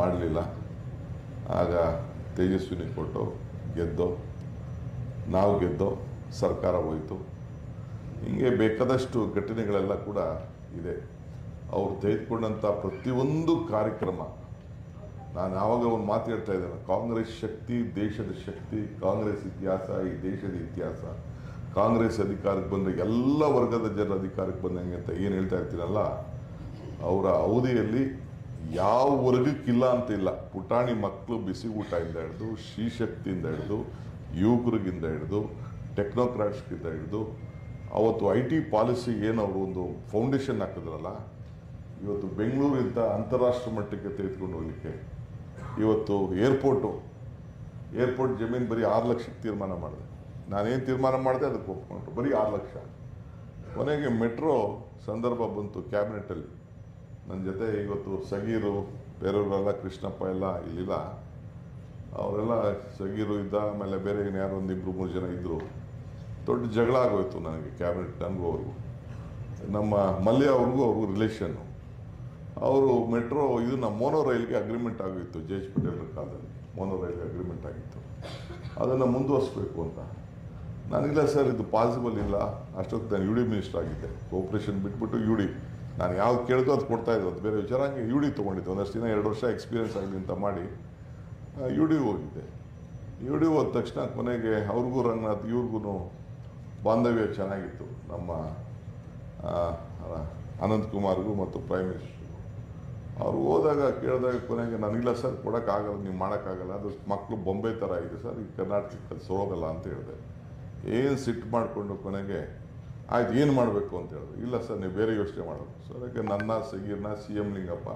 ಮಾಡಲಿಲ್ಲ. ಆಗ ತೇಜಸ್ವಿನಿ ಕೊಟ್ಟು ಗೆದ್ದೋ, ನಾವು ಗೆದ್ದೋ, ಸರ್ಕಾರ ಹೋಯಿತು. ಹಿಂಗೆ ಬೇಕಾದಷ್ಟು ಘಟನೆಗಳೆಲ್ಲ ಕೂಡ ಇದೆ. ಅವರು ತೆಗೆದುಕೊಂಡಂಥ ಪ್ರತಿಯೊಂದು ಕಾರ್ಯಕ್ರಮ, ನಾನು ಯಾವಾಗ ಒಂದು ಮಾತು ಹೇಳ್ತಾ ಇದ್ದೇನೆ, ಕಾಂಗ್ರೆಸ್ ಶಕ್ತಿ ದೇಶದ ಶಕ್ತಿ, ಕಾಂಗ್ರೆಸ್ ಇತಿಹಾಸ ಈ ದೇಶದ ಇತಿಹಾಸ. ಕಾಂಗ್ರೆಸ್ ಅಧಿಕಾರಕ್ಕೆ ಬಂದರೆ ಎಲ್ಲ ವರ್ಗದ ಜನರ ಅಧಿಕಾರಕ್ಕೆ ಬಂದಂಗೆ ಅಂತ ಏನು ಹೇಳ್ತಾ ಇರ್ತೀನಲ್ಲ, ಅವರ ಅವಧಿಯಲ್ಲಿ ಯಾವ ವರ್ಗಕ್ಕಿಲ್ಲ ಅಂತ ಇಲ್ಲ ಪುಟಾಣಿ ಮಕ್ಕಳು ಬಿಸಿ ಊಟದಿಂದ ಹಿಡಿದು ಶ್ರೀಶಕ್ತಿಯಿಂದ ಹಿಡಿದು, ಯುವಕರಿಗಿಂದ ಹಿಡಿದು, ಟೆಕ್ನೋಕ್ರಾಟ್ಸ್ಗಿಂದ ಹಿಡಿದು, ಅವತ್ತು ಐ ಟಿ ಪಾಲಿಸಿ ಏನು ಅವರು ಒಂದು ಫೌಂಡೇಶನ್ ಹಾಕಿದ್ರಲ್ಲ, ಇವತ್ತು ಬೆಂಗಳೂರಿಂದ ಅಂತಾರಾಷ್ಟ್ರ ಮಟ್ಟಕ್ಕೆ ತೆಗೆದುಕೊಂಡು ಹೋಗಲಿಕ್ಕೆ, ಇವತ್ತು ಏರ್ಪೋರ್ಟು, ಏರ್ಪೋರ್ಟ್ ಜಮೀನು ಬರೀ ಆರು ಲಕ್ಷಕ್ಕೆ ತೀರ್ಮಾನ ಮಾಡಿದೆ. ನಾನೇನು ತೀರ್ಮಾನ ಮಾಡಿದೆ, ಅದಕ್ಕೆ ಒಪ್ಕೊಂಡ್ರು. ಬರೀ ಆರು ಲಕ್ಷ. ಕೊನೆಗೆ ಮೆಟ್ರೋ ಸಂದರ್ಭ ಬಂತು ಕ್ಯಾಬಿನೆಟಲ್ಲಿ ನನ್ನ ಜೊತೆ ಇವತ್ತು ಸಗೀರು ಬೇರೆಯವರೆಲ್ಲ ಕೃಷ್ಣಪ್ಪ ಎಲ್ಲ ಇಲ್ಲಿಲ್ಲ. ಅವರೆಲ್ಲ ಸಗೀರು ಇದ್ದ ಆಮೇಲೆ ಬೇರೆ ಯಾರೋ ಒಂದು ಇಬ್ಬರು ಮೂರು ಜನ ಇದ್ದರು ದೊಡ್ಡ ಜಗಳ ಆಗೋಯ್ತು ನನಗೆ ಕ್ಯಾಬಿನೆಟ್ ನನಗೂ ಅವ್ರಿಗೂ. ನಮ್ಮ ಮಲ್ಯ ಅವ್ರಿಗೂ ಅವ್ರಿಗೂ ರಿಲೇಷನ್ನು ಅವರು ಮೆಟ್ರೋ ಇದನ್ನ ಮೋನೋ ರೈಲ್ಗೆ ಅಗ್ರಿಮೆಂಟ್ ಆಗಿತ್ತು ಜೆ ಎಚ್ ಪಟೇಲ್ರ ಕಾಲದಲ್ಲಿ. ಮೋನೋ ರೈಲ್ಗೆ ಅಗ್ರಿಮೆಂಟ್ ಆಗಿತ್ತು. ಅದನ್ನು ಮುಂದುವರಿಸ್ಬೇಕು ಅಂತ. ನಾನಿಲ್ಲ ಸರ್, ಇದು ಪಾಸಿಬಲ್ ಇಲ್ಲ. ಅಷ್ಟೊತ್ತು ನಾನು ಯು ಡಿ ಮಿನಿಸ್ಟರ್ ಆಗಿದ್ದೆ. ಕೋಪ್ರೇಷನ್ ಬಿಟ್ಬಿಟ್ಟು ಯು ಡಿ ನಾನು ಯಾವ್ದು ಕೇಳಿದ್ರು ಅದು ಕೊಡ್ತಾ ಇದ್ದೆ ಅದು ಬೇರೆ ವಿಚಾರ. ಹಂಗೆ ಯು ಡಿ ತೊಗೊಂಡಿದ್ದೆ. ಒಂದಷ್ಟು ದಿನ ಎರಡು ವರ್ಷ ಎಕ್ಸ್ಪೀರಿಯನ್ಸ್ ಆಗಲಿ ಅಂತ ಮಾಡಿ ಯು ಡಿ ಹೋಗಿದ್ದೆ. ಯು ಡಿ ಹೋದ ತಕ್ಷಣ ಕೊನೆಗೆ ಅವ್ರಿಗೂ ರಂಗನಾಥ್ ಇವ್ರಿಗೂ ಬಾಂಧವ್ಯ ಚೆನ್ನಾಗಿತ್ತು. ನಮ್ಮ ಆ, ಅನಂತ್ ಕುಮಾರ್ಗೂ ಮತ್ತು ಪ್ರೈಮ್ ಮಿನಿಸ್ಟರ್ ಅವ್ರು ಹೋದಾಗ ಕೇಳಿದಾಗ ಕೊನೆಗೆ ನನಗಿಲ್ಲ ಸರ್ ಕೊಡೋಕ್ಕಾಗಲ್ಲ ನೀವು ಮಾಡೋಕ್ಕಾಗಲ್ಲ. ಅದು ಮಕ್ಕಳು ಬೊಂಬೆ ಥರ ಇದೆ ಸರ್. ಈ ಕರ್ನಾಟಕಕ್ಕೆ ಸೋಗಲ್ಲ ಅಂತ ಹೇಳಿದೆ. ಏನು ಸಿಟ್ಟು ಮಾಡಿಕೊಂಡು ಕೊನೆಗೆ ಆಯ್ತು, ಏನು ಮಾಡಬೇಕು ಅಂತ ಹೇಳಿದ್ರು. ಇಲ್ಲ ಸರ್, ನೀವು ಬೇರೆ ಯೋಚನೆ ಮಾಡೋದು. ಸರ್ ಅದಕ್ಕೆ ನನ್ನ ಸಗೀರ್ನ ಸಿ ಎಂ ಲಿಂಗಪ್ಪ,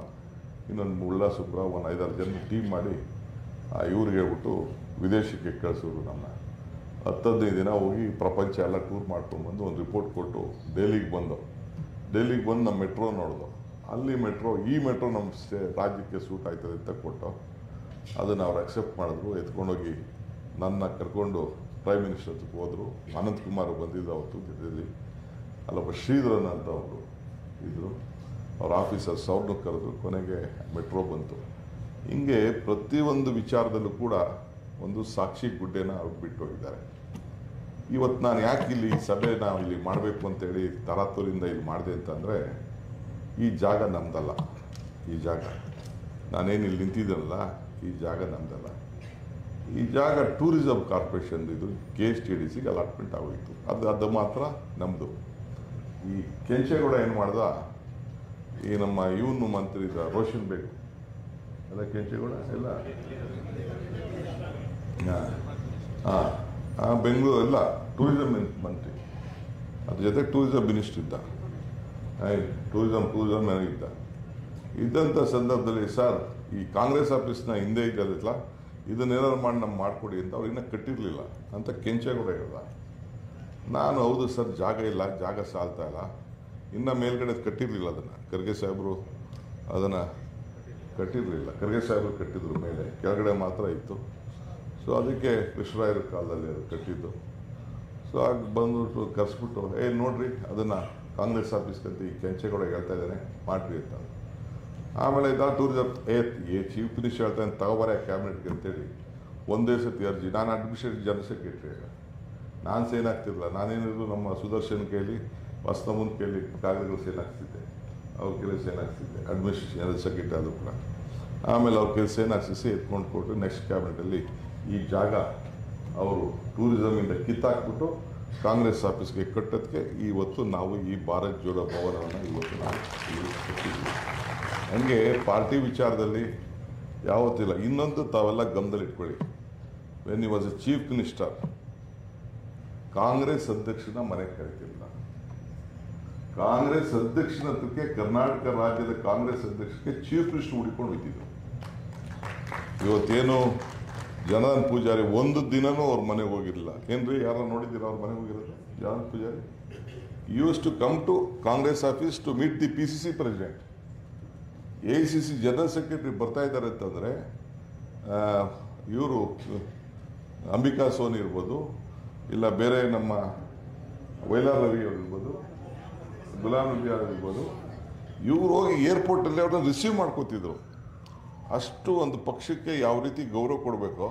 ಇನ್ನೊಂದು ಮುಳ್ಳ ಸುಬ್ರ ಒಂದು ಐದಾರು ಜನ ಟೀಮ್ ಮಾಡಿ, ಆ ಇವ್ರಿಗೆ ಹೇಳ್ಬಿಟ್ಟು ವಿದೇಶಕ್ಕೆ ಕಳಿಸಿದ್ರು ನಮ್ಮ ಹತ್ತು ಹದಿನೈದು ದಿನ ಹೋಗಿ ಪ್ರಪಂಚ ಎಲ್ಲ ಟೂರ್ ಮಾಡ್ಕೊಂಡು ಬಂದು ಒಂದು ರಿಪೋರ್ಟ್ ಕೊಟ್ಟು ಡೆಲ್ಲಿಗೆ ಬಂದು. ಡೆಲ್ಲಿಗೆ ಬಂದು ನಮ್ಮ ಮೆಟ್ರೋ ನೋಡಿದ್ರು ಅಲ್ಲಿ ಮೆಟ್ರೋ ಈ ಮೆಟ್ರೋ ನಮ್ಮ ಸ್ಟೇ ರಾಜ್ಯಕ್ಕೆ ಸೂಟ್ ಆಯ್ತದೆ ಅಂತ ಕೊಟ್ಟು, ಅದನ್ನು ಅವ್ರು ಅಕ್ಸೆಪ್ಟ್ ಮಾಡಿದ್ರು. ಎತ್ಕೊಂಡೋಗಿ ನನ್ನ ಕರ್ಕೊಂಡು ಪ್ರೈಮ್ ಮಿನಿಸ್ಟರ್ ಹತ್ರಕ್ಕೆ ಹೋದರು. ಅನಂತ್ ಕುಮಾರ್ ಬಂದಿದ್ದು ಅವತ್ತು ಜೊತೆಯಲ್ಲಿ ಅಲ್ಲೊಬ್ಬ ಶ್ರೀಧರನ್ ಅಂತ ಅವರು ಇದ್ದರು ಅವ್ರ ಆಫೀಸರ್ಸ್ ಅವ್ರನ್ನೂ ಕರೆದ್ರು. ಕೊನೆಗೆ ಮೆಟ್ರೋ ಬಂತು. ಹಿಂಗೆ ಪ್ರತಿಯೊಂದು ವಿಚಾರದಲ್ಲೂ ಕೂಡ ಒಂದು ಸಾಕ್ಷಿ ಗುಡ್ಡೆನ ಅವ್ರು ಬಿಟ್ಟು ಹೋಗಿದ್ದಾರೆ ಇವತ್ತು ನಾನು ಯಾಕೆ ಇಲ್ಲಿ ಸಭೆ ನಾವು ಇಲ್ಲಿ ಮಾಡಬೇಕು ಅಂತೇಳಿ ತರಾತುರಿಂದ ಇಲ್ಲಿ ಮಾಡಿದೆ ಅಂತಂದರೆ, ಈ ಜಾಗ ನಮ್ದಲ್ಲ. ಈ ಜಾಗ. ನಾನೇನು ಇಲ್ಲಿ ನಿಂತಿದ್ದೀನಲ್ಲ, ಈ ಜಾಗ ನಮ್ದಲ್ಲ. ಈ ಜಾಗ ಟೂರಿಸಂ ಕಾರ್ಪೊರೇಷನ್ ಇದು ಕೆ ಎಸ್ ಟಿ ಡಿ ಸಿಗೆ ಅಲಾಟ್ಮೆಂಟ್ ಆಗೋಯಿತು. ಅದು ಅದು ಮಾತ್ರ ನಮ್ಮದು ಈ ಕೆಂಚೇಗೌಡ ಏನು ಮಾಡ್ದ? ಈ ನಮ್ಮ ಇವನು ಮಂತ್ರಿ ಇದ್ದ ರೋಷನ್ ಬೇಗ್. ಎಲ್ಲ ಕೆಂಚೇಗೌಡ ಎಲ್ಲ ಹಾಂ. ಹಾಂ. ಬೆಂಗಳೂರು ಎಲ್ಲ ಟೂರಿಸಂ ಮಂತ್ರಿ. ಅದ್ರ ಜೊತೆ ಟೂರಿಸಂ ಮಿನಿಸ್ಟ್ರ್ ಇದ್ದ. ಟೂರಿಸಂ ಟೂರಿಸಂ ಇದ್ದ. ಇದ್ದಂಥ ಸಂದರ್ಭದಲ್ಲಿ, ಸರ್, ಈ ಕಾಂಗ್ರೆಸ್ ಆಫೀಸ್ನ ಹಿಂದೆ ಇದ್ದಲ್ಲ ಇದನ್ನೇನಾದ್ರು ಮಾಡಿ ನಮ್ಗೆ ಮಾಡಿಕೊಡಿ ಅಂತ ಅವ್ರು ಇನ್ನೂ ಕಟ್ಟಿರಲಿಲ್ಲ. ಅಂತ ಕೆಂಚೇಗೌಡ ಹೇಳ್ದ. ನಾನು ಹೌದು ಸರ್, ಜಾಗ ಇಲ್ಲ, ಜಾಗ ಸಾಲ್ತಾ ಇಲ್ಲ. ಇನ್ನು ಮೇಲ್ಗಡೆ ಕಟ್ಟಿರಲಿಲ್ಲ ಅದನ್ನು. ಖರ್ಗೆ ಸಾಹೇಬರು ಅದನ್ನು ಕಟ್ಟಿರಲಿಲ್ಲ. ಖರ್ಗೆ ಸಾಹೇಬರು ಕಟ್ಟಿದ್ರು ಮೇಲೆ. ಕೆಳಗಡೆ ಮಾತ್ರ ಇತ್ತು. ಸೊ ಅದಕ್ಕೆ ಕೃಷ್ಣರಾಯರ ಕಾಲದಲ್ಲಿ ಅದು ಕಟ್ಟಿದ್ದು. ಸೊ ಆಗ ಬಂದುಬಿಟ್ಟು ಕರೆಸ್ಬಿಟ್ಟು ಏ ನೋಡ್ರಿ, ಅದನ್ನು ಕಾಂಗ್ರೆಸ್ ಆಫೀಸ್ಗಂತ ಈ ಕೆಂಚೇಗೌಡ ಹೇಳ್ತಾ ಇದ್ದಾನೆ, ಮಾಡಿರಿ ಅಂತ. ಆಮೇಲೆ ಇದಾ ದೂರ ಏ ಚೀಫ್ ಮಿನಿಸ್ಟರ್ ಹೇಳ್ತಾನೆ ತಗೋಬರ ಕ್ಯಾಬಿನೆಟ್ಗೆ ಅಂತೇಳಿ. ಒಂದೇ ಸತಿ ಅರ್ಜಿ. ನಾನು ಅಡ್ಮಿನಿಸ್ಟ್ರೇಟಿವ್ ಜನರಲ್ ಈಗ ನಾನು ಸೇನ್ ಆಗ್ತಿರಲಿಲ್ಲ. ನಾನೇನಿದ್ರು ನಮ್ಮ ಸುದರ್ಶನ್ ಕೈಲಿ ವಸ್ತಮನ್ ಕೇಳಿ, ಕಾಗದಗಳು ಸೇನ್ ಆಗ್ತಿದ್ದೆ. ಅವ್ರ ಕೆಲಸ ಸೇನ್ ಆಗ್ತಿದ್ದೆ. ಅಡ್ಮಿನಿಸ್ಟ್ರೇಷನ್ ಸೆಕ್ರೆಟರಿ ಅದು ಕೂಡ. ಆಮೇಲೆ ಅವ್ರ ಕೆಲಸ ಸೇನ್ ಹಾಕ್ಸಿಸಿ ಎತ್ಕೊಂಡು ಕೊಟ್ಟು ನೆಕ್ಸ್ಟ್ ಕ್ಯಾಬಿನೆಟಲ್ಲಿ ಈ ಜಾಗ ಅವರು ಟೂರಿಸಮಿಂದ ಕಿತ್ತಾಕ್ಬಿಟ್ಟು ಕಾಂಗ್ರೆಸ್ ಆಫೀಸ್ಗೆ ಕಟ್ಟೋದಕ್ಕೆ ಇವತ್ತು ನಾವು ಈ ಭಾರತ್ ಜೋಡೋ ಭವನವನ್ನು ಇವತ್ತು ನಾವು ಕಟ್ಟಿದ್ದೀವಿ. ಹಂಗೆ ಪಾರ್ಟಿ ವಿಚಾರದಲ್ಲಿ ಯಾವತ್ತಿಲ್ಲ, ಇನ್ನೊಂದು ತಾವೆಲ್ಲ ಗಮನದಲ್ಲಿ ಇಟ್ಕೊಳ್ಳಿ when you was a chief minister Congress ಅಧ್ಯಕ್ಷನ ಮನೆಗೆ ಕರಿತಿಲ್ಲ. ಕಾಂಗ್ರೆಸ್ ಅಧ್ಯಕ್ಷನ ಹತ್ರಕ್ಕೆ ಕರ್ನಾಟಕ ರಾಜ್ಯದ ಕಾಂಗ್ರೆಸ್ ಅಧ್ಯಕ್ಷಕ್ಕೆ ಚೀಫ್ ಮಿನಿಸ್ಟರ್ ಹುಡುಕೊಂಡು ಹೋಗಿದ್ದರು ಇವತ್ತೇನು ಜನಾರ್ದನ್ ಪೂಜಾರಿ ಒಂದು ದಿನನೂ ಅವ್ರ ಮನೆಗೆ ಹೋಗಿರಲಿಲ್ಲ. ಏನ್ರಿ ಯಾರ ನೋಡಿದ್ದೀರಾ ಅವ್ರ ಮನೆಗೆ ಹೋಗಿರೋದು? Janardhan Poojary? Used to come to Congress office to meet the P C C president A C C general secretary ಬರ್ತಾ ಇದ್ದಾರೆ ಅಂತಂದರೆ ಇವರು, ಅಂಬಿಕಾ ಸೋನಿ ಇರ್ಬೋದು, ಇಲ್ಲ ಬೇರೆ ನಮ್ಮ ವೈಲಾರ್ ರವಿ ಇರ್ಬೋದು ಗುಲಾಂ ನಬಿ ಇರ್ಬೋದು, ಇವ್ರು ಹೋಗಿ ಏರ್ಪೋರ್ಟಲ್ಲಿ ಅವ್ರನ್ನ ರಿಸೀವ್ ಮಾಡ್ಕೋತಿದ್ರು. ಅಷ್ಟು ಒಂದು ಪಕ್ಷಕ್ಕೆ ಯಾವ ರೀತಿ ಗೌರವ ಕೊಡಬೇಕೋ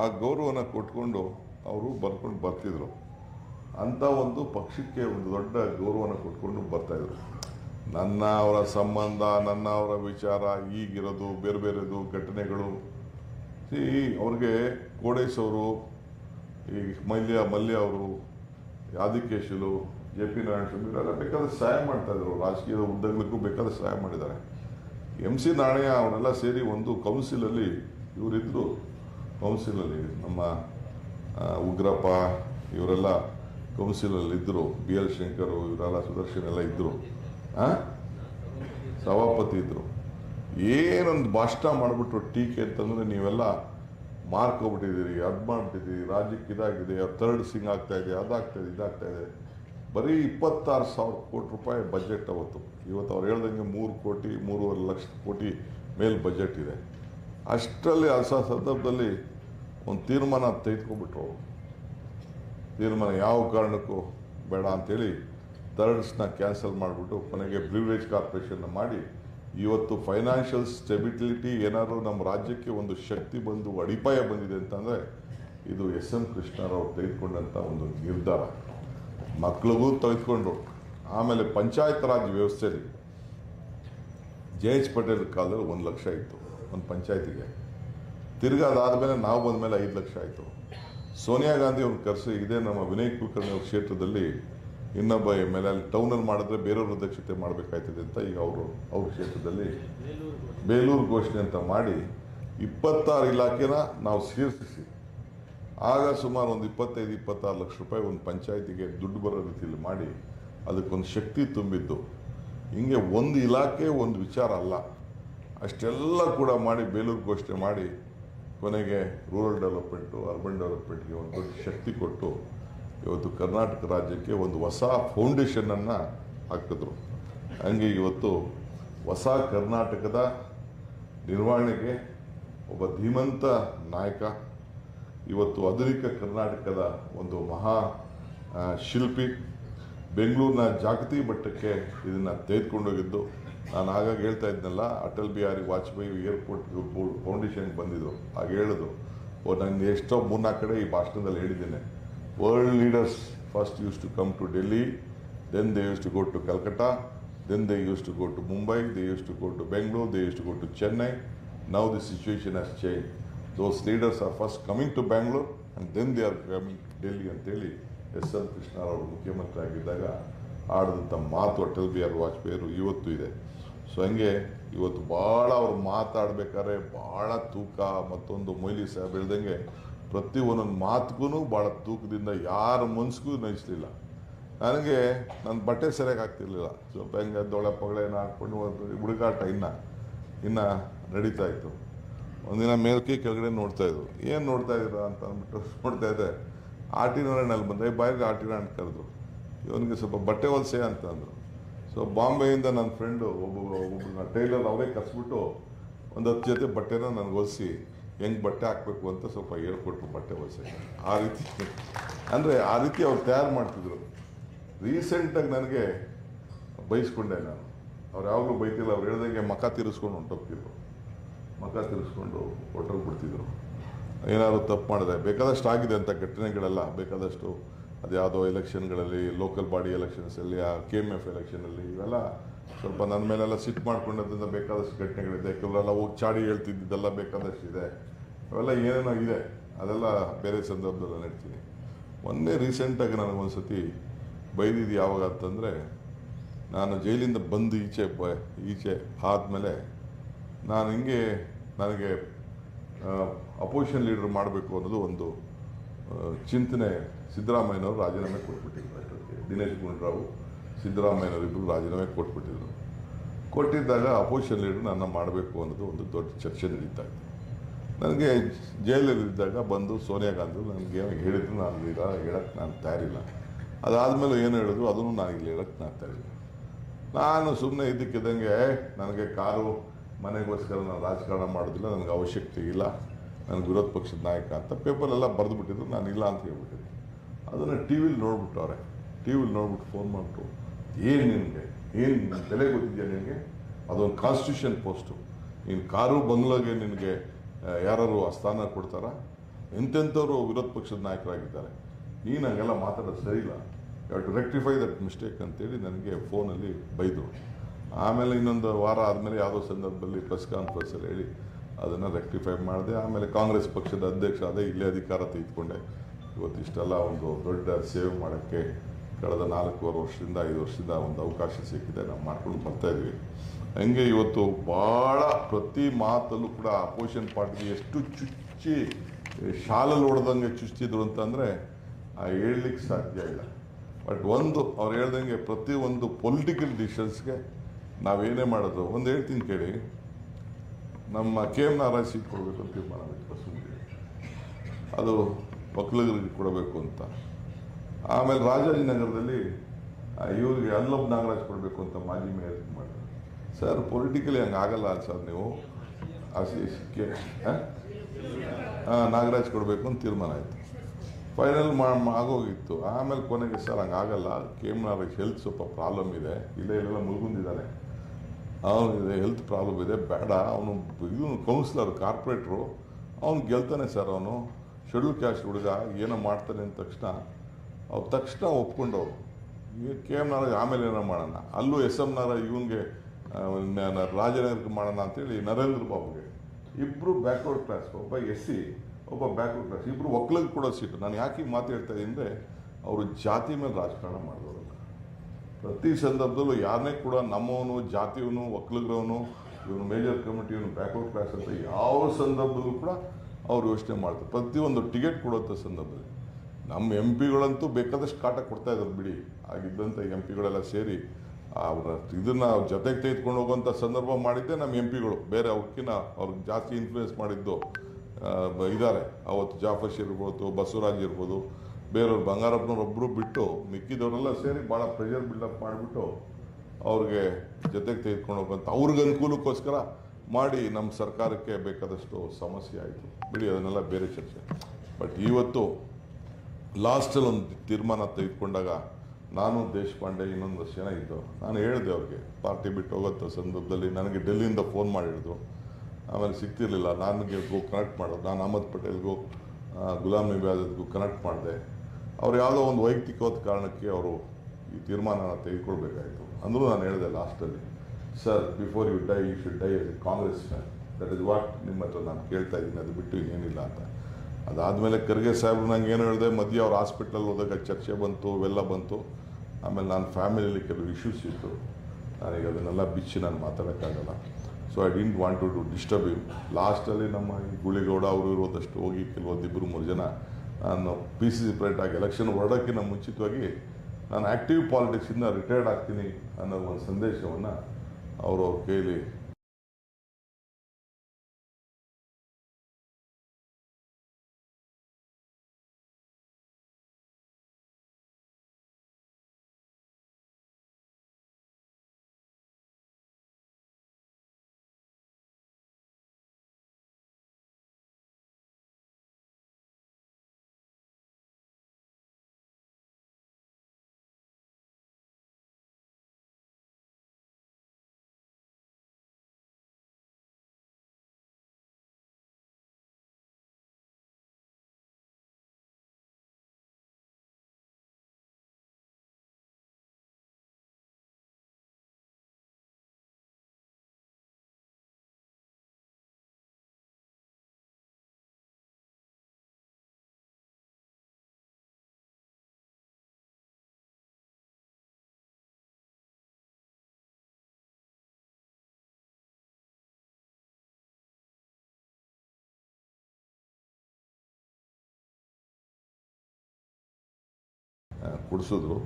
ಆ ಗೌರವನ ಕೊಟ್ಕೊಂಡು ಅವರು ಬರ್ಕೊಂಡು ಬರ್ತಿದ್ರು. ಅಂಥ ಒಂದು ಪಕ್ಷಕ್ಕೆ ಒಂದು ದೊಡ್ಡ ಗೌರವನ ಕೊಟ್ಕೊಂಡು ಬರ್ತಾಯಿದ್ರು ನನ್ನ ಅವರ ಸಂಬಂಧ, ನನ್ನ ಅವರ ವಿಚಾರ ಈಗಿರೋದು, ಬೇರೆ ಬೇರೆದು ಘಟನೆಗಳು. ಈ ಅವ್ರಿಗೆ ಕೋಡೇಶ್ ಅವರು, ಈ ಮಲ್ಯ ಮಲ್ಯ ಅವರು, ಆದಿಕೇಶಲು, ಜೆ ಪಿ ನಾರಾಯಣ ಸ್ವಾಮಿ ಇವರೆಲ್ಲ ಬೇಕಾದ್ರೆ ಸಹಾಯ ಮಾಡ್ತಾಯಿದ್ರು ರಾಜಕೀಯದ ಉದ್ದಗಲಕ್ಕೂ ಬೇಕಾದ್ರೆ ಸಹಾಯ ಮಾಡಿದ್ದಾರೆ. ಎಂ ಸಿ ನಾಣಯ್ಯ ಅವರೆಲ್ಲ ಸೇರಿ ಒಂದು ಕೌನ್ಸಿಲಲ್ಲಿ ಇವರಿದ್ದರು ಕೌನ್ಸಿಲಲ್ಲಿ ನಮ್ಮ ಉಗ್ರಪ್ಪ, ಇವರೆಲ್ಲ ಕೌನ್ಸಿಲಲ್ಲಿದ್ದರು ಬಿ ಎಲ್ ಶಂಕರ್, ಇವರೆಲ್ಲ ಸುದರ್ಶನ್ ಎಲ್ಲ ಇದ್ದರು ಸಭಾಪತಿ ಇದ್ದರು ಏನೊಂದು ಭಾಷಣ ಮಾಡಿಬಿಟ್ರು ಟೀಕೆ ಅಂತಂದರೆ ನೀವೆಲ್ಲ ಮಾರ್ಕೋಗ್ಬಿಟ್ಟಿದ್ದೀರಿ ಅದು ಮಾಡಿಬಿಟ್ಟಿದ್ದೀರಿ ರಾಜ್ಯಕ್ಕೆ ಇದಾಗಿದೆ ಥರ್ಡ್ ಸಿಂಗ್ ಆಗ್ತಾಯಿದೆ ಅದಾಗ್ತಾಯಿದೆ ಇದಾಗ್ತಾಯಿದೆ ಇದೆ, ಇದಾಗ್ತಾ ಇದೆ. ಬರೀ ಇಪ್ಪತ್ತಾರು ಸಾವಿರ ಕೋಟಿ ರೂಪಾಯಿ ಬಜೆಟ್ ಅವತ್ತು. ಇವತ್ತು ಅವ್ರು ಹೇಳ್ದಂಗೆ ಮೂರು ಕೋಟಿ, ಮೂರುವರೆ ಲಕ್ಷ ಕೋಟಿ ಮೇಲ್ ಬಜೆಟ್ ಇದೆ. ಅಷ್ಟರಲ್ಲಿ ಆ ಸಂದರ್ಭದಲ್ಲಿ ಒಂದು ತೀರ್ಮಾನ ತೆಗೆದುಕೊಂಡ್ಬಿಟ್ರು ತೀರ್ಮಾನ ಯಾವ ಕಾರಣಕ್ಕೂ ಬೇಡ ಅಂಥೇಳಿ ಥರ್ಡ್ಸ್ನ ಕ್ಯಾನ್ಸಲ್ ಮಾಡಿಬಿಟ್ಟು ಕೊನೆಗೆ ಬ್ಲೂರೇಜ್ ಕಾರ್ಪೊರೇಷನ್ನ ಮಾಡಿ ಇವತ್ತು ಫೈನಾನ್ಷಿಯಲ್ ಸ್ಟೆಬಿಲಿಟಿ ಏನಾದ್ರು ನಮ್ಮ ರಾಜ್ಯಕ್ಕೆ ಒಂದು ಶಕ್ತಿ ಬಂದು, ಅಡಿಪಾಯ ಬಂದಿದೆ ಅಂತಂದರೆ ಇದು ಎಸ್ ಎಂ ಕೃಷ್ಣರವ್ರು ತೆಗೆದುಕೊಂಡಂಥ ಒಂದು ನಿರ್ಧಾರ. ಮಕ್ಳಿಗೂ ತೆಗೆದುಕೊಂಡ್ರು ಆಮೇಲೆ ಪಂಚಾಯತ್ ರಾಜ್ ವ್ಯವಸ್ಥೆಯಲ್ಲಿ ಜೆ ಎಚ್ ಪಟೇಲ್ ಕಾಲದಲ್ಲಿ ಒಂದು ಲಕ್ಷ ಇತ್ತು, ಒಂದು ಪಂಚಾಯತಿಗೆ. ಅದಾದ ಮೇಲೆ ನಾವು ಬಂದ ಮೇಲೆ ಐದು ಲಕ್ಷ ಆಯಿತು. ಸೋನಿಯಾ ಗಾಂಧಿ ಅವ್ರ ಕರೆಸಿ ಇದೇ ನಮ್ಮ ವಿನಯ್ ಕುಲಕರ್ಣಿ ಅವ್ರ ಕ್ಷೇತ್ರದಲ್ಲಿ ಇನ್ನೊಬ್ಬ ಎಂ ಎಲ್ ಅಲ್ಲಿ ಟೌನಲ್ಲಿ ಮಾಡಿದ್ರೆ ಬೇರೆಯವ್ರ ಅಧ್ಯಕ್ಷತೆ ಮಾಡಬೇಕಾಯ್ತದೆ ಅಂತ ಈಗ ಅವರು, ಅವ್ರ ಕ್ಷೇತ್ರದಲ್ಲಿ ಬೇಲೂರು ಘೋಷಣೆ ಅಂತ ಮಾಡಿ ಇಪ್ಪತ್ತಾರು ಇಲಾಖೆನ ನಾವು ಸೇರಿಸಿ ಆಗ ಸುಮಾರು ಒಂದು ಇಪ್ಪತ್ತೈದು, ಇಪ್ಪತ್ತಾರು ಲಕ್ಷ ರೂಪಾಯಿ ಒಂದು ಪಂಚಾಯತಿಗೆ ದುಡ್ಡು ಬರೋ ರೀತಿಯಲ್ಲಿ ಮಾಡಿ ಅದಕ್ಕೊಂದು ಶಕ್ತಿ ತುಂಬಿದ್ದು. ಹಿಂಗೆ ಒಂದು ಇಲಾಖೆ, ಒಂದು ವಿಚಾರ ಅಲ್ಲ. ಅಷ್ಟೆಲ್ಲ ಕೂಡ ಮಾಡಿ ಬೇಲೂರು ಘೋಷಣೆ ಮಾಡಿ ಕೊನೆಗೆ ರೂರಲ್ ಡೆವಲಪ್ಮೆಂಟು ಅರ್ಬನ್ ಡೆವಲಪ್ಮೆಂಟ್ಗೆ ಒಂದು ದೊಡ್ಡ ಶಕ್ತಿ ಕೊಟ್ಟು ಇವತ್ತು ಕರ್ನಾಟಕ ರಾಜ್ಯಕ್ಕೆ ಒಂದು ಹೊಸ ಫೌಂಡೇಶನನ್ನು ಹಾಕಿದ್ರು. ಹಂಗೆ ಇವತ್ತು ಹೊಸ ಕರ್ನಾಟಕದ ನಿರ್ವಹಣೆಗೆ ಒಬ್ಬ ಧೀಮಂತ ನಾಯಕ ಇವತ್ತು ಆಧುನಿಕ ಕರ್ನಾಟಕದ ಒಂದು ಮಹಾ ಶಿಲ್ಪಿ. ಬೆಂಗಳೂರಿನ ಜಾಗತಿಕ ಮಟ್ಟಕ್ಕೆ ಇದನ್ನು ತೆಗೆದುಕೊಂಡೋಗಿದ್ದು. ನಾನು ಆಗಾಗ ಹೇಳ್ತಾ ಇದ್ನಲ್ಲ, ಅಟಲ್ ಬಿಹಾರಿ ವಾಜಪೇಯಿ ಏರ್ಪೋರ್ಟ್ ಫೌಂಡೇಶನ್ಗೆ ಬಂದಿದ್ದು. ಆಗ ಹೇಳಿದ್ರು ಓ ನಾನು ಎಷ್ಟೋ ಮೂರ್ನಾಲ್ಕು ಕಡೆ ಈ ಭಾಷಣದಲ್ಲಿ ಹೇಳಿದ್ದೇನೆ. World leaders first used to come to Delhi, then they used to go to Calcutta then they used to go to Mumbai, they used to go to Bengaluru, they used to go to Chennai. Now the situation has change those leaders are first coming to Bangalore and then they are coming Delhi ಅಂತೇಳಿ S L ಕೃಷ್ಣರವರು ಮುಖ್ಯಮಂತ್ರಿ ಆಗಿದ್ದಾಗ ಆಡಿದಂಥ ಮಾತು ಅಟಲ್ ಬಿಹಾರ್ ವಾಜಪೇಯಿರು ಇವತ್ತು ಇದೆ. So ಹಂಗೆ ಇವತ್ತು ಭಾಳ ಅವ್ರು ಮಾತಾಡ್ಬೇಕಾದ್ರೆ ಭಾಳ ತೂಕ ಮತ್ತೊಂದು ಮೊಯ್ಲಿ ಸಾಹೇಬ್ ಹೇಳ್ದಂಗೆ ಪ್ರತಿ ಒಂದೊಂದು ಮಾತುಗೂ ಭಾಳ ತೂಕದಿಂದ ಯಾರ ಮನ್ಸಿಗೂ ನಯಿಸಲಿಲ್ಲ ನನಗೆ ನನ್ನ ಬಟ್ಟೆ ಸರಿಯಾಗಿ ಆಗ್ತಿರ್ಲಿಲ್ಲ. ಸ್ವಲ್ಪ ಹೆಂಗೆ ದೊಳೆ ಪಗಳೇನ ಹಾಕ್ಕೊಂಡು ಹುಡುಗಾಟ ಇನ್ನು ಇನ್ನು ನಡೀತಾ ಇತ್ತು. ಒಂದಿನ ಮೇಲ್ಕೈ ಕೆಳಗಡೆ ನೋಡ್ತಾ ಇದ್ರು. ಏನು ನೋಡ್ತಾ ಇದ್ದೀರಾ? ಅಂತ ಅಂದ್ಬಿಟ್ಟು ನೋಡ್ತಾ ಇದ್ದೆ. ಆಟಿ ನಾರಾಯಣಲ್ಲಿ ಬಂದೆ ಬಾಯಿಗೆ ಆಟಿ ನಾರಾಯಣ ಕರೆದ್ರು. ಇವನಿಗೆ ಸ್ವಲ್ಪ ಬಟ್ಟೆ ಹೊಲ್ಸೆ ಅಂತ ಅಂದರು. ಸೊ ಬಾಂಬೆಯಿಂದ ನನ್ನ ಫ್ರೆಂಡು ಒಬ್ಬ ಒಬ್ಬ ಟೈಲರ್ ಅವರೇ ಕರೆಸ್ಬಿಟ್ಟು ಒಂದು ಹತ್ತು ಜೊತೆ ಬಟ್ಟೆನ ನನಗೆ ಹೊಲಿಸಿ, ಹೆಂಗೆ ಬಟ್ಟೆ ಹಾಕಬೇಕು? ಅಂತ ಸ್ವಲ್ಪ ಹೇಳ್ಕೊಟ್ರು ಬಟ್ಟೆ ಹೊಲಿಸೆ. ಆ ರೀತಿ. ಅಂದರೆ ಆ ರೀತಿ ಅವ್ರು ತಯಾರು ಮಾಡ್ತಿದ್ರು. ರೀಸೆಂಟಾಗಿ ನನಗೆ ಬೈಸ್ಕೊಂಡೆ ನಾನು. ಅವ್ರು ಯಾವಾಗಲೂ ಬೈತಿಲ್ಲ. ಅವ್ರು ಹೇಳ್ದಂಗೆ ಮಖ ತಿರ್ಸ್ಕೊಂಡು ಹೊಂಟೋಗ್ತಿದ್ರು. ಮಖ ತಿರ್ಸ್ಕೊಂಡು ಹೊಟ್ಟೋಗ್ಬಿಡ್ತಿದ್ರು ಏನಾದರೂ ತಪ್ಪು ಮಾಡಿದೆ ಬೇಕಾದಷ್ಟು ಆಗಿದೆ ಅಂತ ಘಟನೆಗಳೆಲ್ಲ, ಬೇಕಾದಷ್ಟು ಅದು ಯಾವುದೋ ಎಲೆಕ್ಷನ್ಗಳಲ್ಲಿ ಲೋಕಲ್ ಬಾಡಿ ಎಲೆಕ್ಷನ್ಸಲ್ಲಿ ಆ ಕೆ ಎಂ ಎಫ್ ಎಲೆಕ್ಷನಲ್ಲಿ ಇವೆಲ್ಲ ಸ್ವಲ್ಪ ನನ್ನ ಮೇಲೆಲ್ಲ ಸಿಟ್ಟು ಮಾಡ್ಕೊಂಡದ್ರಿಂದ ಬೇಕಾದಷ್ಟು ಘಟನೆಗಳಿದೆ. ಕೆಲವರೆಲ್ಲ ಹೋಗಿ ಚಾಡಿ ಹೇಳ್ತಿದ್ದೆಲ್ಲ ಬೇಕಾದಷ್ಟು ಇದೆ. ಅವೆಲ್ಲ ಏನೇನೋ ಇದೆ. ಅದೆಲ್ಲ ಬೇರೆ ಸಂದರ್ಭದಲ್ಲಿ ನಡ್ತೀನಿ. ಒಂದೇ ರೀಸೆಂಟಾಗಿ ನನಗೊಂದು ಸತಿ ಬೈದಿದ್ದು ಯಾವಾಗ ಅಂತಂದರೆ, ನಾನು ಜೈಲಿಂದ ಬಂದು ಈಚೆ ಈಚೆ ಆದಮೇಲೆ ನಾನು ಹಿಂಗೆ ನನಗೆ ಅಪೋಸಿಷನ್ ಲೀಡರ್ ಮಾಡಬೇಕು ಅನ್ನೋದು ಒಂದು ಚಿಂತನೆ ಸಿದ್ದರಾಮಯ್ಯನವರು ರಾಜೀನಾಮೆ ಕೊಟ್ಬಿಟ್ಟಿದ್ರು. ದಿನೇಶ್ ಗುಂಡೂರಾವ್ ಸಿದ್ದರಾಮಯ್ಯನವರು ಇಬ್ಬರು ರಾಜೀನಾಮೆ ಕೊಟ್ಬಿಟ್ಟಿದ್ರು. ಕೊಟ್ಟಿದ್ದಾಗ ಅಪೋಸಿಷನ್ ಲೀಡರ್ ನನ್ನ ಮಾಡಬೇಕು ಅನ್ನೋದು ಒಂದು ದೊಡ್ಡ ಚರ್ಚೆ ನಡೀತಾ ಇತ್ತು. ನನಗೆ ಜೈಲಲ್ಲಿದ್ದಾಗ ಬಂದು ಸೋನಿಯಾ ಗಾಂಧಿ ನನಗೆ ಹೇಳಿದ್ರು, ನಾನು ಈಗ ಹೇಳಕ್ಕೆ ನಾನು ತಯಾರಿಲ್ಲ. ಅದಾದಮೇಲೆ ಏನು ಹೇಳಿದ್ರು, ಅದನ್ನು ನಾನು ಇಲ್ಲಿ ಹೇಳಕ್ಕೆ ನಾನು ತಯಾರಿಲ್ಲ. ನಾನು ಸುಮ್ಮನೆ ಇದ್ದಕ್ಕಿದ್ದಂಗೆ ನನಗೆ ಕಾರು ಮನೆಗೋಸ್ಕರ ನಾನು ರಾಜಕಾರಣ ಮಾಡೋದಿಲ್ಲ, ನನಗೆ ಅವಶ್ಯಕತೆ ಇಲ್ಲ ನನಗೆ ವಿರೋಧ ಪಕ್ಷದ ನಾಯಕ ಅಂತ ಪೇಪರೆಲ್ಲ ಬರೆದು ಬಿಟ್ಟಿದ್ರು ನಾನು ಇಲ್ಲ ಅಂತ ಹೇಳ್ಬಿಟ್ಟಿದ್ದೆ ಅದನ್ನು ಟಿ ವಿಲಿ ನೋಡ್ಬಿಟ್ಟವ್ರೆ ಟಿ ವಿಲಿ ನೋಡ್ಬಿಟ್ಟು ಫೋನ್ ಮಾಡಿಬಿಟ್ಟು, ಏನು ನಿನಗೆ, ಏನು ತಲೆ ಗೊತ್ತಿದೆಯಾ ನಿನಗೆ? ಅದೊಂದು ಕಾನ್ಸ್ಟಿಟ್ಯೂಷನ್ ಪೋಸ್ಟು ನೀನು ಕಾರು, ಬಂಗ್ಲಾಗೆ ನಿನಗೆ ಯಾರು ಆ ಸ್ಥಾನ ಕೊಡ್ತಾರಾ? ಎಂತೆಂಥವ್ರು ವಿರೋಧ ಪಕ್ಷದ ನಾಯಕರಾಗಿದ್ದಾರೆ? ನೀನು ಹಂಗೆಲ್ಲ ಮಾತಾಡೋದು ಸರಿ ಇಲ್ಲ you to rectify that mistake ಅಂತೇಳಿ ನನಗೆ ಫೋನಲ್ಲಿ ಬೈದರು. ಆಮೇಲೆ ಇನ್ನೊಂದು ವಾರ ಆದಮೇಲೆ ಯಾವುದೋ ಸಂದರ್ಭದಲ್ಲಿ ಪ್ರೆಸ್ ಕಾನ್ಫರೆನ್ಸಲ್ಲಿ ಹೇಳಿ ಅದನ್ನು ರೆಕ್ಟಿಫೈ ಮಾಡಿದೆ. ಆಮೇಲೆ ಕಾಂಗ್ರೆಸ್ ಪಕ್ಷದ ಅಧ್ಯಕ್ಷ ಅದೇ ಇಲ್ಲೇ ಅಧಿಕಾರ ತೆಗೆದುಕೊಂಡೆ. ಇವತ್ತು ಇಷ್ಟೆಲ್ಲ ಒಂದು ದೊಡ್ಡ ಸೇವೆ ಮಾಡೋಕ್ಕೆ ಕಳೆದ ನಾಲ್ಕೂವರೆ ವರ್ಷದಿಂದ, ಐದು ವರ್ಷದಿಂದ ಒಂದು ಅವಕಾಶ ಸಿಕ್ಕಿದೆ. ನಾವು ಮಾಡ್ಕೊಂಡು ಬರ್ತಾ ಇದ್ವಿ. ಹಂಗೆ ಇವತ್ತು ಭಾಳ ಪ್ರತಿ ಮಾತಲ್ಲೂ ಕೂಡ ಅಪೋಸಿಷನ್ ಪಾರ್ಟಿಗೆ ಎಷ್ಟು ಚುಚ್ಚಿ, ಶಾಲಲ್ಲಿ ಹೊಡೆದಂಗೆ ಚುಚ್ಚಿದ್ರು ಅಂತಂದರೆ ಹೇಳಲಿಕ್ಕೆ ಸಾಧ್ಯ ಇಲ್ಲ. ಬಟ್ ಒಂದು ಅವ್ರು ಹೇಳ್ದಂಗೆ ಪ್ರತಿಯೊಂದು ಪೊಲಿಟಿಕಲ್ ಡಿಸಿಷನ್ಸ್ಗೆ ನಾವೇನೇ ಮಾಡೋದು ಒಂದು ಹೇಳ್ತೀನಿ ಕೇಳಿ. ನಮ್ಮ ಕೆ ಎಂ ನಾರಾಯಣ್ ಸೀಟ್ ಕೊಡಬೇಕು ಅಂತ ತೀರ್ಮಾನ ಸುಮ್ಮನೆ ಅದು ಒಕ್ಕಲಿಗರಿಗೆ ಕೊಡಬೇಕು ಅಂತ. ಆಮೇಲೆ ರಾಜಾಜಿನಗರದಲ್ಲಿ ಇವರಿಗೆ ಅಲ್ಲಬ್ ನಾಗರಾಜ್ ಕೊಡಬೇಕು ಅಂತ ಮಾಜಿ ಮೇಯರ್ ಮಾಡಿದ್ರು. ಸರ್, ಪೊಲಿಟಿಕಲಿ ಹಂಗೆ ಆಗಲ್ಲ ಸರ್ ನೀವು. ಆಶೀಶ್, ಕೆ ಹಾಂ ನಾಗರಾಜ್ ಕೊಡಬೇಕು ಅಂತ ತೀರ್ಮಾನ ಆಯಿತು. ಫೈನಲ್ ಆಗೋಗಿತ್ತು. ಆಮೇಲೆ ಕೊನೆಗೆ ಸರ್ ಹಂಗಾಗಲ್ಲ ಕೆ ಎಂ ನಾರಾಯಣ್ ಹೆಲ್ತ್ ಸ್ವಲ್ಪ ಪ್ರಾಬ್ಲಮ್ ಇದೆ. ಇಲ್ಲೇ ಇಲ್ಲೆಲ್ಲ ಮುಳುಗುಂದಿದ್ದಾನೆ ಅವನಿದೆ ಹೆಲ್ತ್ ಪ್ರಾಬ್ಲಮ್ ಇದೆ, ಬೇಡ. ಅವನು ಇವನು ಕೌನ್ಸಿಲರ್ ಕಾರ್ಪೊರೇಟ್ರು ಅವ್ನು ಗೆಲ್ತಾನೆ ಸರ್ ಅವನು. ಶೆಡ್ಯೂಲ್ ಕ್ಯಾಸ್ಟ್ ಹುಡುಗ, ಏನೋ ಮಾಡ್ತಾನೆ ಅಂದ ತಕ್ಷಣ ಅವ್ರು ತಕ್ಷಣ ಒಪ್ಕೊಂಡವ್ರು. ಕೆ ಎಂ ನಾರಾಯ್ ಆಮೇಲೆ ಏನೋ ಮಾಡೋಣ. ಅಲ್ಲೂ ಎಸ್ ಎಂ ನಾರಾಯ್ ಇವನಿಗೆ ರಾಜನಗರಕ್ಕೆ ಮಾಡೋಣ ಅಂತೇಳಿ ನರೇಂದ್ರ ಬಾಬುಗೆ. ಇಬ್ಬರು ಬ್ಯಾಕ್ವರ್ಡ್ ಕ್ಲಾಸ್ ಒಬ್ಬ ಎಸ್ ಸಿ, ಒಬ್ಬ ಬ್ಯಾಕ್ವರ್ಡ್ ಕ್ಲಾಸ್ ಇಬ್ಬರು ಒಕ್ಕಲಿಗೆ ಕೊಡೋ ಸೀಟು ನಾನು ಯಾಕೆ ಮಾತು ಹೇಳ್ತಾ ಇದ್ದೀನಿ ಅಂದರೆ, ಅವರು ಜಾತಿ ಮೇಲೆ ರಾಜಕಾರಣ ಮಾಡಿದವರಲ್ಲ ಪ್ರತಿ ಸಂದರ್ಭದಲ್ಲೂ ಯಾರನ್ನೇ ಕೂಡ ನಮ್ಮವನು, ಜಾತಿಯವನು ಒಕ್ಕಲಿಗರವನು ಇವನು ಮೇಜರ್ ಕಮಿಟಿ, ಇವನು ಬ್ಯಾಕ್ವರ್ಡ್ ಕ್ಲಾಸ್ ಅಂತ ಯಾವ ಸಂದರ್ಭದಲ್ಲೂ ಕೂಡ ಅವ್ರು ಯೋಚನೆ ಮಾಡ್ತಾರೆ. ಪ್ರತಿಯೊಂದು ಟಿಕೆಟ್ ಕೊಡುವಂಥ ಸಂದರ್ಭದಲ್ಲಿ. ನಮ್ಮ ಎಂ ಪಿಗಳಂತೂ ಬೇಕಾದಷ್ಟು ಕಾಟ ಕೊಡ್ತಾ ಇದ್ದಾರೆ ಬಿಡಿ. ಆಗಿದ್ದಂಥ ಎಂ ಪಿಗಳೆಲ್ಲ ಸೇರಿ ಅವರ ಇದನ್ನು ಜೊತೆಗೆ ತೆಗೆದುಕೊಂಡು ಹೋಗುವಂಥ ಸಂದರ್ಭ ಮಾಡಿದ್ದೆ ನಮ್ಮ ಎಂ ಪಿಗಳು ಬೇರೆ ಅವ್ರಕ್ಕಿಂತ ಅವ್ರಿಗೆ ಜಾಸ್ತಿ ಇನ್ಫ್ಲೂಯೆನ್ಸ್ ಮಾಡಿದ್ದು ಇದ್ದಾರೆ. ಅವತ್ತು ಜಾಫರ್ ಇರ್ಬೋದು, ಬಸವರಾಜ್ ಇರ್ಬೋದು ಬೇರೆಯವ್ರು ಬಂಗಾರಪ್ಪನವ್ರೊಬ್ಬರು ಬಿಟ್ಟು ಮಿಕ್ಕಿದವರೆಲ್ಲ ಸೇರಿ ಭಾಳ ಪ್ರೆಷರ್ ಬಿಲ್ಡಪ್ ಮಾಡಿಬಿಟ್ಟು ಅವ್ರಿಗೆ ಜೊತೆಗೆ ತೆಗೆದುಕೊಂಡು ಹೋಗಂತ ಅವ್ರಿಗೆ ಅನುಕೂಲಕ್ಕೋಸ್ಕರ ಮಾಡಿ ನಮ್ಮ ಸರ್ಕಾರಕ್ಕೆ ಬೇಕಾದಷ್ಟು ಸಮಸ್ಯೆ ಆಯಿತು. ಬಿಡಿ, ಅದನ್ನೆಲ್ಲ ಬೇರೆ ಚರ್ಚೆ. ಬಟ್ ಇವತ್ತು ಲಾಸ್ಟಲ್ಲಿ ಒಂದು ತೀರ್ಮಾನ ತೆಗೆದುಕೊಂಡಾಗ ನಾನು ದೇಶಪಾಂಡೆ ಇನ್ನೊಂದಷ್ಟು ಜನ ಇದ್ದು ನಾನು ಹೇಳಿದೆ ಅವ್ರಿಗೆ, ಪಾರ್ಟಿ ಬಿಟ್ಟು ಹೋಗೋಂಥ ಸಂದರ್ಭದಲ್ಲಿ ನನಗೆ ಡೆಲ್ಲಿಯಿಂದ ಫೋನ್ ಮಾಡಿದ್ರು ಆಮೇಲೆ ಸಿಗ್ತಿರ್ಲಿಲ್ಲ ನನಗೆ ಕನೆಕ್ಟ್ ಮಾಡೋದು ನಾನು ಅಹಮದ್ ಪಟೇಲ್ಗೂ ಗುಲಾಮ್ ಗುಲಾಂ ನಬಿ ಆಜಾದ್ಗೂ ಕನೆಕ್ಟ್ ಮಾಡಿದೆ. ಅವ್ರು ಯಾವುದೋ ಒಂದು ವೈಯಕ್ತಿಕವಾದ ಕಾರಣಕ್ಕೆ ಅವರು ಈ ತೀರ್ಮಾನನ ತೆಗೆದುಕೊಳ್ಬೇಕಾಯಿತು. ಅಂದರೂ ನಾನು ಹೇಳಿದೆ ಲಾಸ್ಟಲ್ಲಿ, sir, before you die, you should die as a Congress man that is what ನಿಮ್ಮ ಹತ್ರ ನಾನು ಕೇಳ್ತಾ ಇದ್ದೀನಿ. ಅದು ಬಿಟ್ಟು ಇನ್ನೇನಿಲ್ಲ ಅಂತ. ಅದಾದಮೇಲೆ ಖರ್ಗೆ ಸಾಹೇಬ್ರು ನಂಗೆ ಏನು ಹೇಳಿದೆ, ಮಧ್ಯೆ ಅವ್ರ ಹಾಸ್ಪಿಟ್ಲಲ್ಲಿ ಹೋದಾಗ ಚರ್ಚೆ ಬಂತು ಅವೆಲ್ಲ ಬಂತು. ಆಮೇಲೆ ನಾನು ಫ್ಯಾಮಿಲಿಯಲ್ಲಿ ಕೆಲವು ಇಶ್ಯೂಸ್ ಇತ್ತು. ನನಗೆ ಅದನ್ನೆಲ್ಲ ಬಿಚ್ಚಿ ನಾನು ಮಾತಾಡೋಕ್ಕಾಗಲ್ಲ. So I didn't want to disturb you ಲಾಸ್ಟಲ್ಲಿ ನಮ್ಮ ಗುಳಿಗೌಡ ಅವರು ಇರೋದಷ್ಟು ಹೋಗಿ ಕೆಲವೊಂದಿಬ್ಬರು ಮೂರು ಜನ ನಾನು ಪಿ ಸಿ ಸಿ ಆಗಿ ಎಲೆಕ್ಷನ್ ಹೊರಡೋಕ್ಕಿಂತ ಮುಂಚಿತವಾಗಿ ನಾನು ಆ್ಯಕ್ಟಿವ್ ಪಾಲಿಟಿಕ್ಸಿಂದ ರಿಟೈರ್ಡ್ ಆಗ್ತೀನಿ ಅನ್ನೋ ಒಂದು ಸಂದೇಶವನ್ನು ಅವರು ಕೇಳಿ ಕುಡಿಸಿದ್ರು.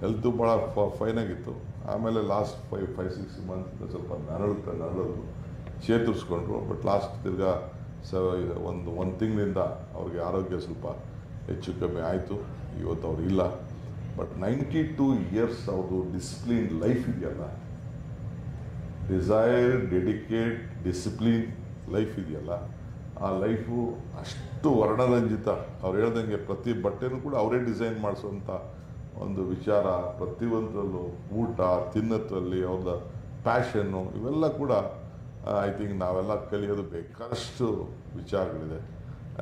ಹೆಲ್ತು ಭಾಳ ಫೈನ್ ಆಗಿತ್ತು. ಆಮೇಲೆ last five five six month ಸ್ವಲ್ಪ ನರಳುತ್ತೆ ನರಳೋದು. ಚೇತರಿಸ್ಕೊಂಡ್ರು ಬಟ್ ಲಾಸ್ಟ್ ತಿರ್ಗಾ ಸ ಒಂದು ಒಂದು ತಿಂಗಳಿಂದ ಅವ್ರಿಗೆ ಆರೋಗ್ಯ ಸ್ವಲ್ಪ ಹೆಚ್ಚು ಕಮ್ಮಿ ಆಯಿತು. ಇವತ್ತು ಅವ್ರು ಇಲ್ಲ. ಬಟ್ ನೈಂಟಿ ಟೂ ಇಯರ್ಸ್ ಅವ್ರದ್ದು ಡಿಸಿಪ್ಲಿನ್ ಲೈಫ್ ಇದೆಯಲ್ಲ? ಡಿಸೈರ್ ಡೆಡಿಕೇಟ್ ಡಿಸಿಪ್ಲಿನ್ ಲೈಫ್ ಇದೆಯಲ್ಲ? ಆ ಲೈಫು ಅಷ್ಟು ವರ್ಣರಂಜಿತ. ಅವ್ರು ಹೇಳ್ದಂಗೆ ಪ್ರತಿ ಬಟ್ಟೆನೂ ಕೂಡ ಅವರೇ ಡಿಸೈನ್ ಮಾಡಿಸೋಂಥ ಒಂದು ವಿಚಾರ. ಪ್ರತಿಯೊಂದರಲ್ಲೂ ಊಟ, ತಿನ್ನೋದ್ರಲ್ಲಿ ಅವ್ರದ್ದು ಪ್ಯಾಷನ್ನು ಇವೆಲ್ಲ ಕೂಡ ಐ ಥಿಂಕ್ ನಾವೆಲ್ಲ ಕಲಿಯೋದು ಬೇಕಾದಷ್ಟು ವಿಚಾರಗಳಿದೆ.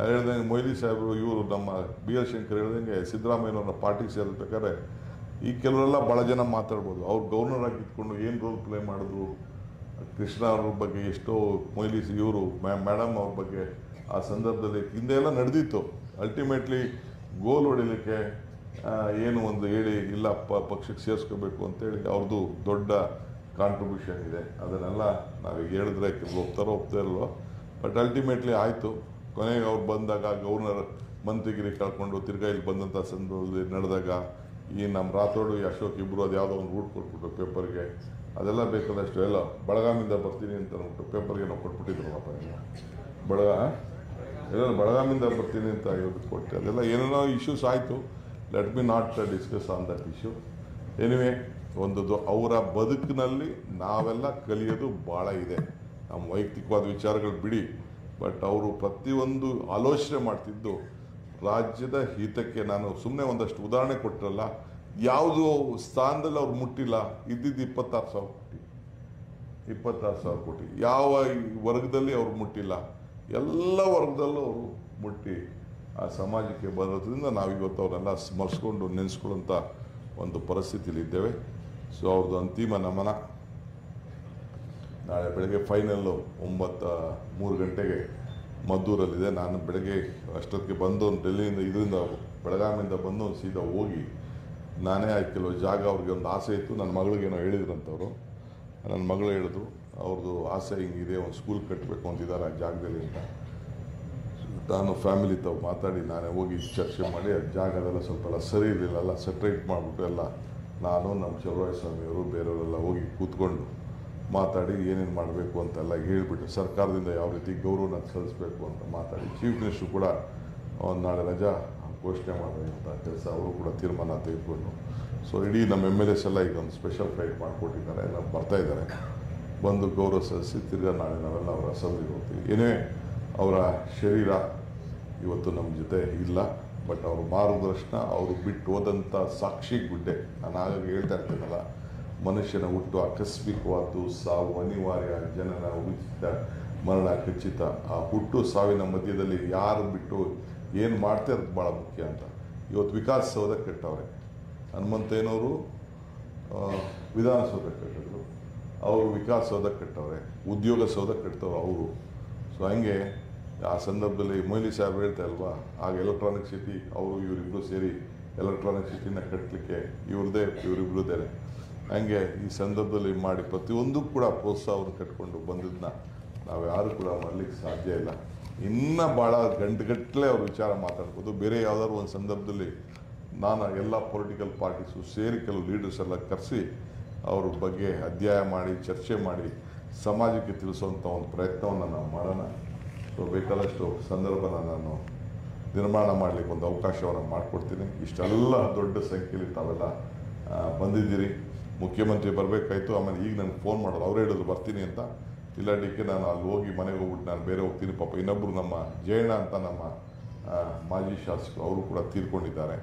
ಹೇಳ್ದಂಗೆ ಮೊಯ್ಲಿ ಸಾಹೇಬರು ಇವರು ನಮ್ಮ ಬಿ ಎಲ್ ಶಂಕರ್ ಹೇಳ್ದಂಗೆ ಸಿದ್ದರಾಮಯ್ಯನವ್ರ ಪಾರ್ಟಿಗೆ ಸೇರ್ಬೇಕಾದ್ರೆ ಈ ಕೆಲವರೆಲ್ಲ ಭಾಳ ಜನ ಮಾತಾಡ್ಬೋದು. ಅವ್ರು ಗೌರ್ನರ್ ಆಗಿ ಏನು ರೋಲ್ ಪ್ಲೇ ಮಾಡಿದ್ರು? ಕೃಷ್ಣ ಅವ್ರ ಬಗ್ಗೆ ಎಷ್ಟೋ ಮೊಯ್ಲಿ ಇವರು ಮೇಡಮ್ ಅವ್ರ ಬಗ್ಗೆ ಆ ಸಂದರ್ಭದಲ್ಲಿ ಹಿಂದೆ ಎಲ್ಲ ನಡೆದಿತ್ತು. ಅಲ್ಟಿಮೇಟ್ಲಿ ಗೋಲ್ ಹೊಡಿಲಿಕ್ಕೆ ಏನು ಒಂದು ಹೇಳಿ, ಇಲ್ಲ ಪಕ್ಷಕ್ಕೆ ಸೇರಿಸ್ಕೋಬೇಕು ಅಂತೇಳಿ ಅವ್ರದ್ದು ದೊಡ್ಡ ಕಾಂಟ್ರಿಬ್ಯೂಷನ್ ಇದೆ. ಅದನ್ನೆಲ್ಲ ನಾವೀಗ ಹೇಳಿದ್ರೆ ಕೆಲವು ಒಪ್ತಾರೋ ಒಪ್ತಾ ಇಲ್ವೋ? ಬಟ್ ಅಲ್ಟಿಮೇಟ್ಲಿ ಆಯಿತು. ಕೊನೆಗೆ ಅವ್ರು ಬಂದಾಗ ಗವರ್ನರ್ ಮಂತ್ರಿಗಿರಿ ಕಳ್ಕೊಂಡು ತಿರ್ಗಾ ಇಲ್ಲಿ ಬಂದಂಥ ಸಂದರ್ಭದಲ್ಲಿ ನಡೆದಾಗ ಈ ನಮ್ಮ ರಾಥೋಡು ಅಶೋಕ್ ಇಬ್ಬರು ಅದು ಯಾವುದೋ ಒಂದು ರೂಟ್ ಕೊಟ್ಬಿಟ್ಟು ಪೇಪರ್ಗೆ ಅದೆಲ್ಲ ಬೇಕಾದಷ್ಟು ಎಲ್ಲ ಬಳಗಾಮಿಂದ ಬರ್ತೀನಿ ಅಂತ ಅಂದ್ಬಿಟ್ಟು ಪೇಪರ್ಗೆ ನಾವು ಕೊಟ್ಬಿಟ್ಟಿದ್ರಲ್ಲಪ್ಪ ಎಲ್ಲ. ಬಳಗ ಎಲ್ಲ ಬಳಗಾಮಿಂದ ಬರ್ತೀನಿ ಅಂತ ಇವತ್ತು ಕೊಟ್ಟೆ ಅದೆಲ್ಲ ಏನೇನೋ ಇಶ್ಯೂಸ್ ಆಯಿತು. Let me not discuss on that issue anyway ಒಂದು ಅವರ ಬದುಕಿನಲ್ಲಿ ನಾವೆಲ್ಲ ಕಲಿಯೋದು ಭಾಳ ಇದೆ. ನಮ್ಮ ವೈಯಕ್ತಿಕವಾದ ವಿಚಾರಗಳು ಬಿಡಿ, ಬಟ್ ಅವರು ಪ್ರತಿಯೊಂದು ಆಲೋಚನೆ ಮಾಡ್ತಿದ್ದು, ರಾಜ್ಯದ ಹಿತಕ್ಕೆ ನಾನು ಸುಮ್ಮನೆ ಒಂದಷ್ಟು ಉದಾಹರಣೆ ಕೊಟ್ಟರಲ್ಲ ಯಾವುದು ಸ್ಥಾನದಲ್ಲಿ ಅವ್ರು ಮುಟ್ಟಿಲ್ಲ, ಇದ್ದಿದ್ದು ಇಪ್ಪತ್ತಾರು ಸಾವಿರ ಕೋಟಿ. ಇಪ್ಪತ್ತಾರು ಸಾವಿರ ಕೋಟಿ. ಯಾವ ವರ್ಗದಲ್ಲಿ ಅವ್ರು ಮುಟ್ಟಿಲ್ಲ, ಎಲ್ಲ ವರ್ಗದಲ್ಲೂ ಅವರು ಮುಟ್ಟಿ ಆ ಸಮಾಜಕ್ಕೆ ಬರೋದ್ರಿಂದ ನಾವಿವತ್ತು ಅವರೆಲ್ಲ ಸ್ಮರಿಸ್ಕೊಂಡು ನೆನೆಸ್ಕೊಳ್ಳೋಂಥ ಒಂದು ಪರಿಸ್ಥಿತಿಲಿ ಇದ್ದೇವೆ ಸೊ ಅವ್ರದ್ದು ಅಂತಿಮ ನಮನ. ನಾಳೆ ಬೆಳಗ್ಗೆ ಫೈನಲ್ಲು ಒಂಬತ್ತು ಮೂರು ಗಂಟೆಗೆ ಮದ್ದೂರಲ್ಲಿದೆ. ನಾನು ಬೆಳಗ್ಗೆ ಅಷ್ಟೊತ್ತಿಗೆ ಬಂದು ಡೆಲ್ಲಿಯಿಂದ ಇದರಿಂದ ಬೆಳಗಾವಿಯಿಂದ ಬಂದು ಸೀದಾ ಹೋಗಿ ನಾನೇ ಆಯ್ತು. ಕೆಲವು ಜಾಗ ಅವ್ರಿಗೆ ಒಂದು ಆಸೆ ಇತ್ತು. ನನ್ನ ಮಗಳಿಗೇನೋ ಹೇಳಿದ್ರಂತವರು. ನನ್ನ ಮಗಳು ಹೇಳಿದ್ರು ಅವ್ರದ್ದು ಆಸೆ ಹಿಂಗಿದೆ, ಒಂದು ಸ್ಕೂಲ್ ಕಟ್ಟಬೇಕು ಅಂತಿದ್ದಾರೆ ಆ ಜಾಗದಲ್ಲಿ ಅಂತ. ನಾನು ಫ್ಯಾಮಿಲಿ ತಾವು ಮಾತಾಡಿ ನಾನೇ ಹೋಗಿ ಚರ್ಚೆ ಮಾಡಿ, ಆ ಜಾಗದೆಲ್ಲ ಸ್ವಲ್ಪ ಎಲ್ಲ ಸರಿ ಇರಲಿಲ್ಲ. ಎಲ್ಲ ಸೆಟ್ರೇಟ್ ಮಾಡಿಬಿಟ್ಟು ಎಲ್ಲ ನಾನು ನಮ್ಮ ಚಲುವರಾಯ ಸ್ವಾಮಿಯವರು ಬೇರೆಯವರೆಲ್ಲ ಹೋಗಿ ಕೂತ್ಕೊಂಡು ಮಾತಾಡಿ ಏನೇನು ಮಾಡಬೇಕು ಅಂತೆಲ್ಲ ಹೇಳಿಬಿಟ್ಟು ಸರ್ಕಾರದಿಂದ ಯಾವ ರೀತಿ ಗೌರವನ ಸಲ್ಲಿಸಬೇಕು ಅಂತ ಮಾತಾಡಿ ಚೀಫ್ ಮಿನಿಸ್ಟ್ರು ಕೂಡ ಒಂದು ನಾಳೆ ರಜಾ ಘೋಷಣೆ ಅಂತ ಕೆಲಸ ಅವರು ಕೂಡ ತೀರ್ಮಾನ ತೆಗೆದುಕೊಂಡು. ಸೊ ಇಡೀ ನಮ್ಮ ಎಂ ಎಲ್ ಎಸ್ ಎಲ್ಲ ಈಗ ಒಂದು ಸ್ಪೆಷಲ್ ಫ್ಲೈಟ್ ಮಾಡಿಕೊಟ್ಟಿದ್ದಾರೆ, ಎಲ್ಲ ಬರ್ತಾ ಇದ್ದಾರೆ. ಬಂದು ಗೌರವ ಸಲ್ಲಿಸಿ ತಿರ್ಗಾ ನಾಳೆ ನಾವೆಲ್ಲ ಅವರ ಅಸೆಂಬ್ಲಿಗೆ ಹೋಗ್ತೀವಿ. ಏನೇ ಅವರ ಶರೀರ ಇವತ್ತು ನಮ್ಮ ಜೊತೆ ಇಲ್ಲ. ಬಟ್ ಅವರು ಮಾರ್ಗದರ್ಶನ ಅವರು ಬಿಟ್ಟು ಹೋದಂಥ ಸಾಕ್ಷಿ ಗುಡ್ಡೆ ನಾನು ಆಗಾಗ ಹೇಳ್ತಾ ಇರ್ತೇನಲ್ಲ, ಮನುಷ್ಯನ ಹುಟ್ಟು ಆಕಸ್ಮಿಕವಾದ್ದು ಸಾವು ಅನಿವಾರ್ಯ ಜನನ ಉಚಿತ, ಮರಣ ಖಚಿತ. ಆ ಹುಟ್ಟು ಸಾವಿನ ಮಧ್ಯದಲ್ಲಿ ಯಾರು ಬಿಟ್ಟು ಏನು ಮಾಡ್ತಾ ಇರೋದು ಭಾಳ ಮುಖ್ಯ ಅಂತ. ಇವತ್ತು ವಿಕಾಸಸೌಧ ಕಟ್ಟವ್ರೆ ಹನುಮಂತಯ್ಯನವರು ವಿಧಾನಸೌಧ ಕಟ್ಟಿದ್ರು. ಅವರು ವಿಕಾಸ ಸೌಧ ಕಟ್ಟವ್ರೆ ಉದ್ಯೋಗ ಸೌಧ ಕಟ್ತವ್ರು ಅವರು. ಸೊ ಹಂಗೆ ಆ ಸಂದರ್ಭದಲ್ಲಿ ಮೊಯ್ಲಿ ಸಾಹೇಬ್ ಹೇಳ್ತಾ ಅಲ್ವಾ ಆಗ ಎಲೆಕ್ಟ್ರಾನಿಕ್ ಸಿಟಿ ಅವರು ಇವರಿಬ್ಬರು ಸೇರಿ ಎಲೆಕ್ಟ್ರಾನಿಕ್ ಸಿಟಿನ ಕಟ್ಟಲಿಕ್ಕೆ ಇವ್ರದ್ದೇ ಇದ್ದಾರೆ. ಹಂಗೆ ಈ ಸಂದರ್ಭದಲ್ಲಿ ಮಾಡಿ ಪ್ರತಿಯೊಂದು ಕೂಡ ಪ್ರೋತ್ಸಾಹವನ್ನು ಕಟ್ಕೊಂಡು ಬಂದಿದ್ದನ್ನ ನಾವು ಯಾರು ಕೂಡ ಮಾಡಲಿಕ್ಕೆ ಸಾಧ್ಯ ಇಲ್ಲ. ಇನ್ನೂ ಭಾಳ ಗಂಟೆಗಟ್ಟಲೆ ಅವ್ರ ವಿಚಾರ ಮಾತಾಡ್ಬೋದು. ಬೇರೆ ಯಾವ್ದಾದ್ರು ಒಂದು ಸಂದರ್ಭದಲ್ಲಿ ನಾನು ಎಲ್ಲ ಪೊಲಿಟಿಕಲ್ ಪಾರ್ಟೀಸು ಸೇರಿ ಕೆಲವು ಲೀಡರ್ಸ್ ಎಲ್ಲ ಕರೆಸಿ ಅವ್ರ ಬಗ್ಗೆ ಅಧ್ಯಯನ ಮಾಡಿ, ಚರ್ಚೆ ಮಾಡಿ, ಸಮಾಜಕ್ಕೆ ತಿಳಿಸುವಂಥ ಒಂದು ಪ್ರಯತ್ನವನ್ನು ನಾವು ಮಾಡೋಣ. ಸೊ ಬೇಕಾದಷ್ಟು ಸಂದರ್ಭನ ನಾನು ನಿರ್ಮಾಣ ಮಾಡಲಿಕ್ಕೆ ಒಂದು ಅವಕಾಶವನ್ನು ಮಾಡಿಕೊಡ್ತೀನಿ. ಇಷ್ಟೆಲ್ಲ ದೊಡ್ಡ ಸಂಖ್ಯೆಯಲ್ಲಿ ತಾವೆಲ್ಲ ಬಂದಿದ್ದೀರಿ. ಮುಖ್ಯಮಂತ್ರಿ ಬರಬೇಕಾಯ್ತು. ಆಮೇಲೆ ಈಗ ನನಗೆ ಫೋನ್ ಮಾಡೋದು ಅವ್ರು ಹೇಳಿದ್ರು, ಬರ್ತೀನಿ ಅಂತ. ಇಲ್ಲ ಡಿಕ್ಕೆ ನಾನು ಅಲ್ಲಿ ಹೋಗಿ ಮನೆಗೆ ಹೋಗ್ಬಿಟ್ಟು ನಾನು ಬೇರೆ ಹೋಗ್ತೀನಿ. ಪಾಪ ಇನ್ನೊಬ್ಬರು ನಮ್ಮ ಜಯಣ್ಣ ಅಂತ ನಮ್ಮ ಮಾಜಿ ಶಾಸಕರು ಅವರು ಕೂಡ ತೀರ್ಕೊಂಡಿದ್ದಾರೆ.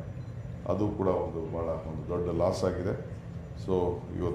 ಅದು ಕೂಡ ಒಂದು ಭಾಳ ಒಂದು ದೊಡ್ಡ ಲಾಸ್ ಆಗಿದೆ. ಸೊ ಇವತ್ತು